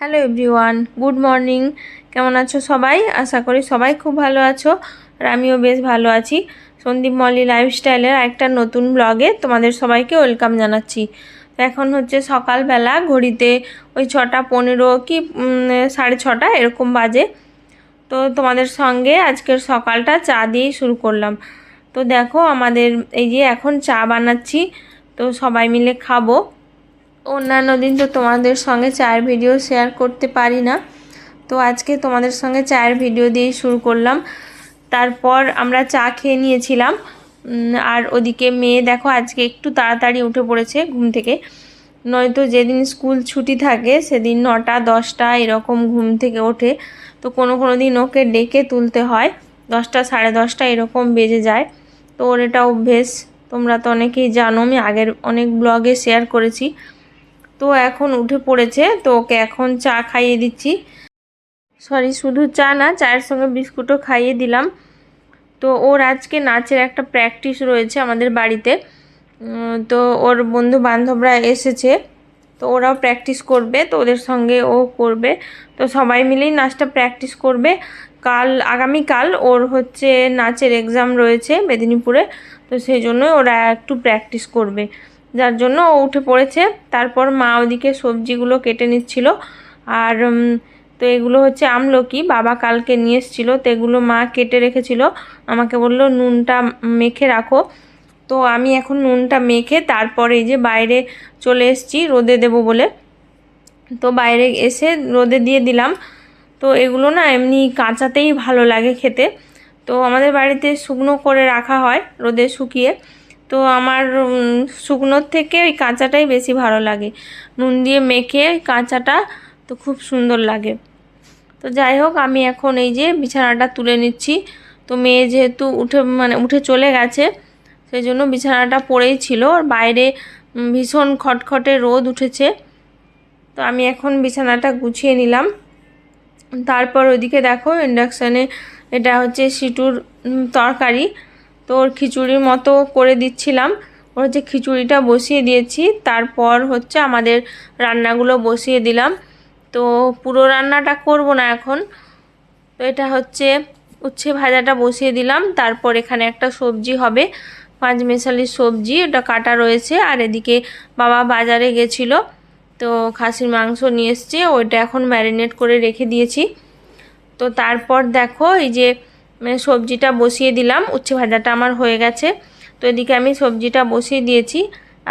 Hello everyone good morning কেমন আছো সবাই? আশা করি সবাই খুব ভালো আছো আর আমিও বেশ ভালো আছি। সন্দীপ মল্লি লাইফস্টাইলের একটা নতুন ব্লগে তোমাদের সবাইকে ওয়েলকাম জানাচ্ছি। এখন হচ্ছে সকালবেলা ঘড়িতে ওই ছটা পনেরো কি সাড়ে ছটা এরকম বাজে। তো তোমাদের সঙ্গে আজকের সকালটা চা দিয়েই শুরু করলাম। তো দেখো আমাদের এই যে এখন চা বানাচ্ছি, তো সবাই মিলে খাব। অন্যান্য দিন তো তোমাদের সঙ্গে চায়ের ভিডিও শেয়ার করতে পারি না। তো আজকে তোমাদের সঙ্গে চায়ের ভিডিও দিয়েই শুরু করলাম। তারপর আমরা চা খেয়ে নিয়েছিলাম। আর ওদিকে মেয়ে দেখো আজকে একটু তাড়াতাড়ি উঠে পড়েছে ঘুম থেকে। নয়তো যেদিন স্কুল ছুটি থাকে সেদিন নটা, দশটা এরকম ঘুম থেকে ওঠে। তো কোনো কোনো দিন ওকে ডেকে তুলতে হয়। দশটা, সাড়ে দশটা এরকম বেজে যায়। তো ওর এটা অভ্যেস। তোমরা তো অনেকেই জানো, আমি আগের অনেক ব্লগে শেয়ার করেছি। তো এখন উঠে পড়েছে, তো ওকে এখন চা খাইয়ে দিচ্ছি। সরি শুধু চা না, চায়ের সঙ্গে বিস্কুটও খাইয়ে দিলাম। তো ওর আজকে নাচের একটা প্র্যাকটিস রয়েছে আমাদের বাড়িতে। তো ওর বন্ধু বান্ধবরা এসেছে, তো ওরাও প্র্যাকটিস করবে, তো ওদের সঙ্গে ও করবে। তো সবাই মিলেই নাচটা প্র্যাকটিস করবে। কাল, আগামীকাল ওর হচ্ছে নাচের এক্সাম রয়েছে মেদিনীপুরে, তো সেই জন্যই ওরা একটু প্র্যাকটিস করবে। যার জন্য ও উঠে পড়েছে। তারপর মা ওদিকে সবজিগুলো কেটে নিচ্ছিল। আর তো এগুলো হচ্ছে আমলকি। বাবা কালকে নিয়ে এসেছিল, তো এগুলো মা কেটে রেখেছিল। আমাকে বলল, নুনটা মেখে রাখো। তো আমি এখন নুনটা মেখে তারপরে এই যে বাইরে চলে এসেছি, রোদে দেবো বলে। তো বাইরে এসে রোদে দিয়ে দিলাম। তো এগুলো না এমনি কাঁচাতেই ভালো লাগে খেতে। তো আমাদের বাড়িতে শুকনো করে রাখা হয় রোদে শুকিয়ে। তো আমার শুকনোর থেকে ওই কাঁচাটাই বেশি ভালো লাগে। নুন দিয়ে মেখে ওই কাঁচাটা তো খুব সুন্দর লাগে। তো যাই হোক, আমি এখন এই যে বিছানাটা তুলে নিচ্ছি। তো মেয়ে যেহেতু উঠে মানে উঠে চলে গেছে, সেই জন্য বিছানাটা পড়েই ছিল। আর বাইরে ভীষণ খটখটে রোদ উঠেছে। তো আমি এখন বিছানাটা গুছিয়ে নিলাম। তারপর ওইদিকে দেখো, ইন্ডাকশানে এটা হচ্ছে সিটুর তরকারি। তো ওর খিচুড়ির মতো করে দিচ্ছিলাম। ওর হচ্ছে খিচুড়িটা বসিয়ে দিয়েছি, তারপর হচ্ছে আমাদের রান্নাগুলো বসিয়ে দিলাম। তো পুরো রান্নাটা করব না এখন। তো এটা হচ্ছে উচ্ছে ভাজাটা বসিয়ে দিলাম। তারপর এখানে একটা সবজি হবে, পাঁচ মেশালির সবজি, ওটা কাটা রয়েছে। আর এদিকে বাবা বাজারে গেছিল, তো খাসির মাংস নিয়ে এসছে, ওইটা এখন ম্যারিনেট করে রেখে দিয়েছি। তো তারপর দেখো এই যে মানে সবজিটা বসিয়ে দিলাম, উচ্ছে ভাজাটা আমার হয়ে গেছে। তো এদিকে আমি সবজিটা বসিয়ে দিয়েছি,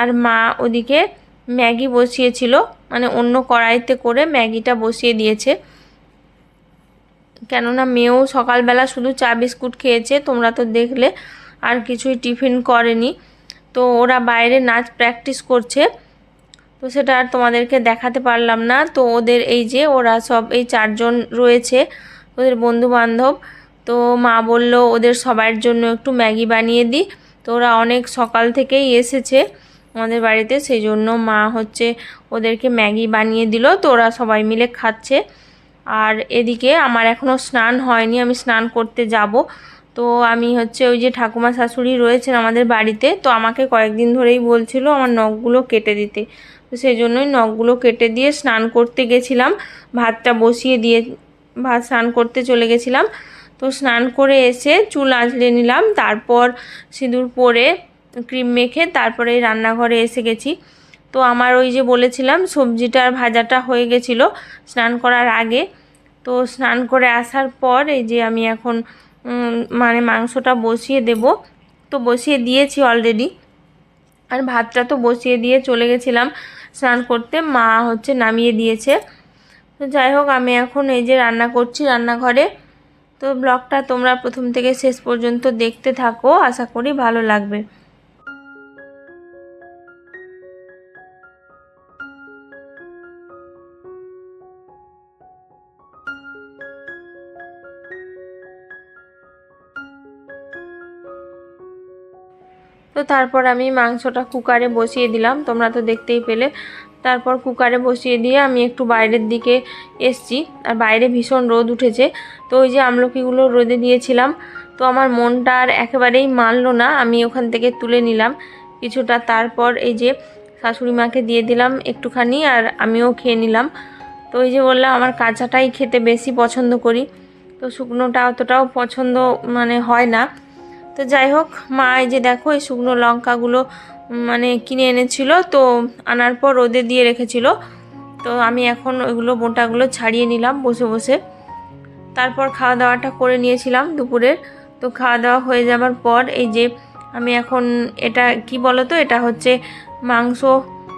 আর মা ওদিকে ম্যাগি বসিয়েছিল মানে অন্য কড়াইতে করে ম্যাগিটা বসিয়ে দিয়েছে। কেননা মেয়েও সকালবেলা শুধু চা বিস্কুট খেয়েছে, তোমরা তো দেখলে আর কিছুই টিফিন করেনি। তো ওরা বাইরে নাচ প্র্যাকটিস করছে, তো সেটা আর তোমাদেরকে দেখাতে পারলাম না। তো ওদের এই যে ওরা সব, এই চারজন রয়েছে, ওদের বন্ধু বান্ধব তো মা বলল, ওদের সবার জন্য একটু ম্যাগি বানিয়ে দিই তো ওরা অনেক সকাল থেকেই এসেছে আমাদের বাড়িতে, সেই জন্য মা হচ্ছে ওদেরকে ম্যাগি বানিয়ে দিল। তো ওরা সবাই মিলে খাচ্ছে। আর এদিকে আমার এখনও স্নান হয়নি, আমি স্নান করতে যাব। তো আমি হচ্ছে ওই যে ঠাকুমা শাশুড়ি রয়েছেন আমাদের বাড়িতে, তো আমাকে কয়েকদিন ধরেই বলছিল আমার নখগুলো কেটে দিতে। তো সেই জন্যই নখগুলো কেটে দিয়ে স্নান করতে গেছিলাম। ভাতটা বসিয়ে দিয়ে, ভাত স্নান করতে চলে গেছিলাম। তো স্নান করে এসে চুল আঁচড়ে নিলাম, তারপর সিঁদুর পরে ক্রিম মেখে তারপরে রান্নাঘরে এসে গেছি। তো আমার ওই যে বলেছিলাম সবজিটার ভাজাটা হয়ে গেছিল স্নান করার আগে। তো স্নান করে আসার পর এই যে আমি এখন মানে মাংসটা বসিয়ে দেব। তো বসিয়ে দিয়েছি অলরেডি আর ভাতটা তো বসিয়ে দিয়ে চলে গেছিলাম স্নান করতে, মা হচ্ছে নামিয়ে দিয়েছে। তো যাই হোক, আমি এখন এই যে রান্না করছি রান্নাঘরে। তো ব্লগটা তোমরা প্রথম থেকে শেষ পর্যন্ত দেখতে থাকো, আশা করি ভালো লাগবে। তো তারপর আমি মাংসটা কুকারে বসিয়ে দিলাম, তোমরা তো দেখতেই পেলে। তারপর কুকারে বসিয়ে দিয়ে আমি একটু বাইরের দিকে এসছি। আর বাইরে ভীষণ রোদ উঠেছে। তো ওই যে আমলকিগুলো রোদে দিয়েছিলাম। তো আমার মনটা আর একেবারেই মানলো না। আমি ওখান থেকে তুলে নিলাম। কিছুটা তারপর এই যে শাশুড়ি মাকে দিয়ে দিলাম একটুখানি আর আমিও খেয়ে নিলাম। তো ওই যে বললাম, আমার কাঁচাটাই খেতে বেশি পছন্দ করি। তো শুকনোটা অতটাও পছন্দ মানে হয় না। তো যাই হোক, মা এই যে দেখো, এই শুকনো লঙ্কাগুলো মানে কিনে এনেছিল, তো আনার পর রোদে দিয়ে রেখেছিল। তো আমি এখন ওইগুলো বোটাগুলো ছাড়িয়ে নিলাম বসে বসে। তারপর খাওয়া দাওয়াটা করে নিয়েছিলাম দুপুরের। তো খাওয়া দাওয়া হয়ে যাবার পর এই যে আমি এখন এটা, কি বলো তো এটা হচ্ছে মাংস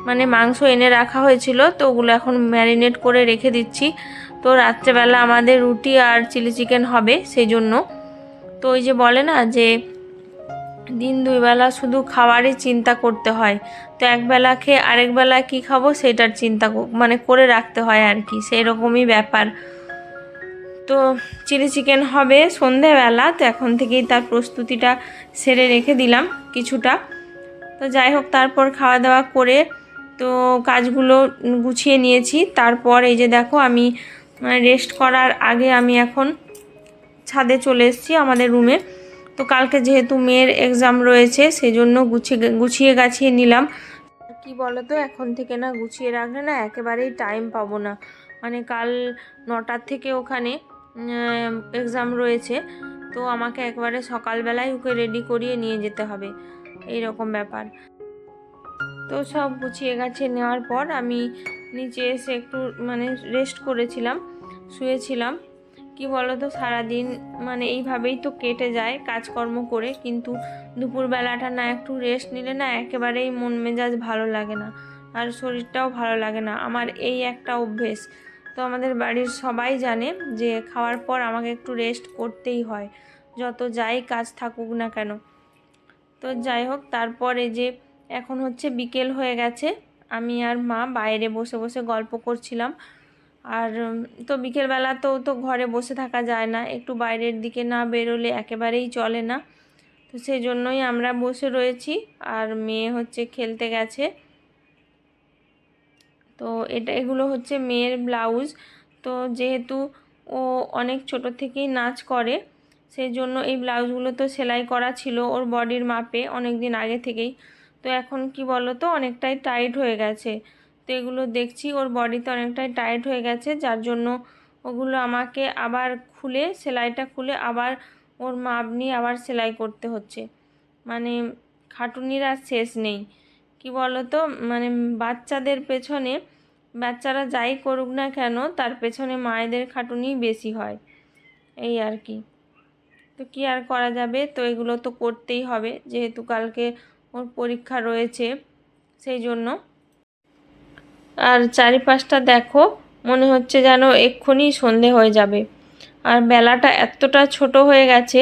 মানে মাংস এনে রাখা হয়েছিল, তো ওগুলো এখন ম্যারিনেট করে রেখে দিচ্ছি। তো রাত্রেবেলা আমাদের রুটি আর চিলি চিকেন হবে, সেই জন্য। তো ওই যে বলে না যে দিন দুই বেলা শুধু খাবারই চিন্তা করতে হয়। তো একবেলা খেয়ে আরেক বেলা কী খাব সেটার চিন্তা মানে করে রাখতে হয় আর কি সেই রকমই ব্যাপার। তো চিলি চিকেন হবে সন্ধেবেলা, তো এখন থেকেই তার প্রস্তুতিটা সেরে রেখে দিলাম কিছুটা। তো যাই হোক, তারপর খাওয়া দাওয়া করে তো কাজগুলো গুছিয়ে নিয়েছি। তারপর এই যে দেখো আমি রেস্ট করার আগে আমি এখন ছাদে চলে এসেছি আমাদের রুমে। তো কালকে যেহেতু মেয়ের এক্সাম রয়েছে সেই জন্য গুছিয়ে গুছিয়ে গাছিয়ে নিলাম। কি বলো তো এখন থেকে না গুছিয়ে রাখলে না একেবারেই টাইম পাবো না। মানে কাল নটার থেকে ওখানে এক্সাম রয়েছে। তো আমাকে একবারে সকালবেলায় ওকে রেডি করিয়ে নিয়ে যেতে হবে। এই রকম ব্যাপার। তো সব গুছিয়ে গাছিয়ে নেওয়ার পর আমি নিচে এসে একটু মানে রেস্ট করেছিলাম, শুয়েছিলাম। কি বলো তো সারাদিন মানে এইভাবেই তো কেটে যায় কাজকর্ম করে, কিন্তু দুপুরবেলাটা না একটু রেস্ট নিলে না একেবারেই মন মেজাজ ভালো লাগে না আর শরীরটাও ভালো লাগে না। আমার এই একটা অভ্যেস। তো আমাদের বাড়ির সবাই জানে যে খাওয়ার পর আমাকে একটু রেস্ট করতেই হয়, যত যাই কাজ থাকুক না কেন। তো যাই হোক, তারপরে যে এখন হচ্ছে বিকেল হয়ে গেছে, আমি আর মা বাইরে বসে বসে গল্প করছিলাম। আর তো বিকেলবেলা তো তো ঘরে বসে থাকা যায় না। একটু বাইরের দিকে না বেরোলে একেবারেই চলে না। তো সেই জন্যই আমরা বসে রয়েছি। আর মেয়ে হচ্ছে খেলতে গেছে। তো এটা, এগুলো হচ্ছে মেয়ের ব্লাউজ। তো যেহেতু ও অনেক ছোট থেকেই নাচ করে সেই জন্য এই ব্লাউজগুলো তো সেলাই করা ছিল ওর বডির মাপে অনেক দিন আগে থেকেই। তো এখন কি বলো তো অনেকটাই টাইট হয়ে গেছে। তো এগুলো দেখছি, ওর বডিতে অনেকটাই টাইট হয়ে গেছে, যার জন্য ওগুলো আমাকে আবার খুলে, সেলাইটা খুলে আবার ওর মাপ নিয়ে আবার সেলাই করতে হচ্ছে। মানে খাটুনির আর শেষ নেই। কি বলো তো মানে বাচ্চাদের পেছনে, বাচ্চারা যাই করুক না কেন, তার পেছনে মায়েদের খাটুনি বেশি হয়। এই আর কি। তো কি আর করা যাবে? তো এগুলো তো করতেই হবে, যেহেতু কালকে ওর পরীক্ষা রয়েছে, সেই জন্য আর চারিপাশটা দেখো, মনে হচ্ছে যেন এক্ষুনি সন্ধে হয়ে যাবে। আর বেলাটা এতটা ছোট হয়ে গেছে,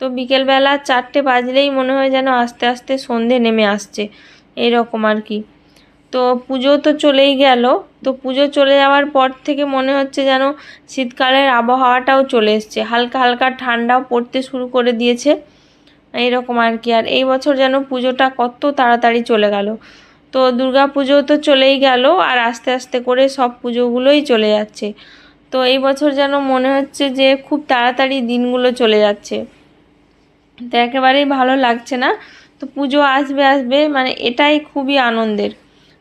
তো বিকেলবেলা চারটে বাজলেই মনে হয় যেন আস্তে আস্তে সন্ধে নেমে আসছে এই রকম আর কি। তো পুজো তো চলেই গেল, তো পুজো চলে যাওয়ার পর থেকে মনে হচ্ছে যেন শীতকালের আবহাওয়াটাও চলে এসছে। হালকা হালকা ঠান্ডাও পড়তে শুরু করে দিয়েছে এইরকম আর কি। আর এই বছর যেন পুজোটা কত তাড়াতাড়ি চলে গেল। তো দুর্গা পুজো তো চলেই গেল আর আস্তে আস্তে করে সব পুজোগুলোই চলে যাচ্ছে। তো এই বছর যেন মনে হচ্ছে যে খুব তাড়াতাড়ি দিনগুলো চলে যাচ্ছে। তো একেবারেই ভালো লাগছে না। তো পুজো আসবে আসবে মানে এটাই খুবই আনন্দের।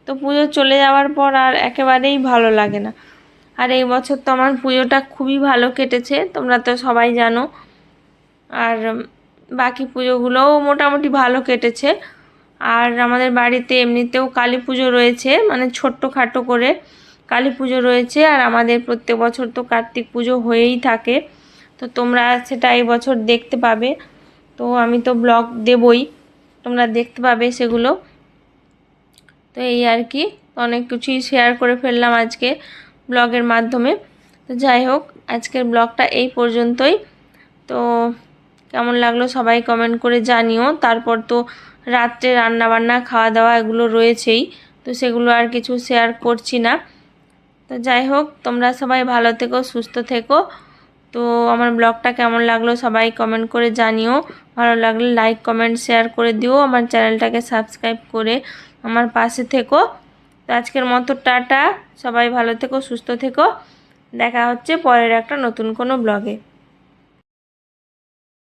তো পুজো চলে যাওয়ার পর আর একেবারেই ভালো লাগে না। আর এই বছর তো আমার পুজোটা খুবই ভালো কেটেছে, তোমরা তো সবাই জানো। আর বাকি পুজোগুলোও মোটামুটি ভালো কেটেছে। আর আমাদের বাড়িতে এমনিতেও কালী পুজো রয়েছে মানে ছোট্ট খাটো করে কালী পুজো রয়েছে আর আমাদের প্রত্যেক বছর তো কার্তিক পুজো হয়েই থাকে। তো তোমরা সেটা এই বছর দেখতে পাবে। তো আমি তো ব্লগ দেবই, তোমরা দেখতে পাবে সেগুলো। তো এই আর কি, অনেক কিছুই শেয়ার করে ফেললাম আজকে ব্লগের মাধ্যমে। তো যাই হোক, আজকের ব্লগটা এই পর্যন্তই। তো কেমন লাগল সবাই কমেন্ট করে জানিও। তারপর তো রাত্রে রান্না বান্না খাওয়া দাওয়া এগুলো রয়েছেই, তো সেগুলো আর কিছু শেয়ার করছি না। তো যাই হোক, তোমরা সবাই ভালো থেকো, সুস্থ থেকো। তো আমার ব্লগটা কেমন লাগল সবাই কমেন্ট করে জানিও। ভালো লাগলে লাইক কমেন্ট শেয়ার করে দিও। আমার চ্যানেলটাকে সাবস্ক্রাইব করে আমার পাশে থেকো। তো আজকের মতো টাটা। সবাই ভালো থেকো, সুস্থ থেকো। দেখা হচ্ছে পরের একটা নতুন কোনো ব্লগে।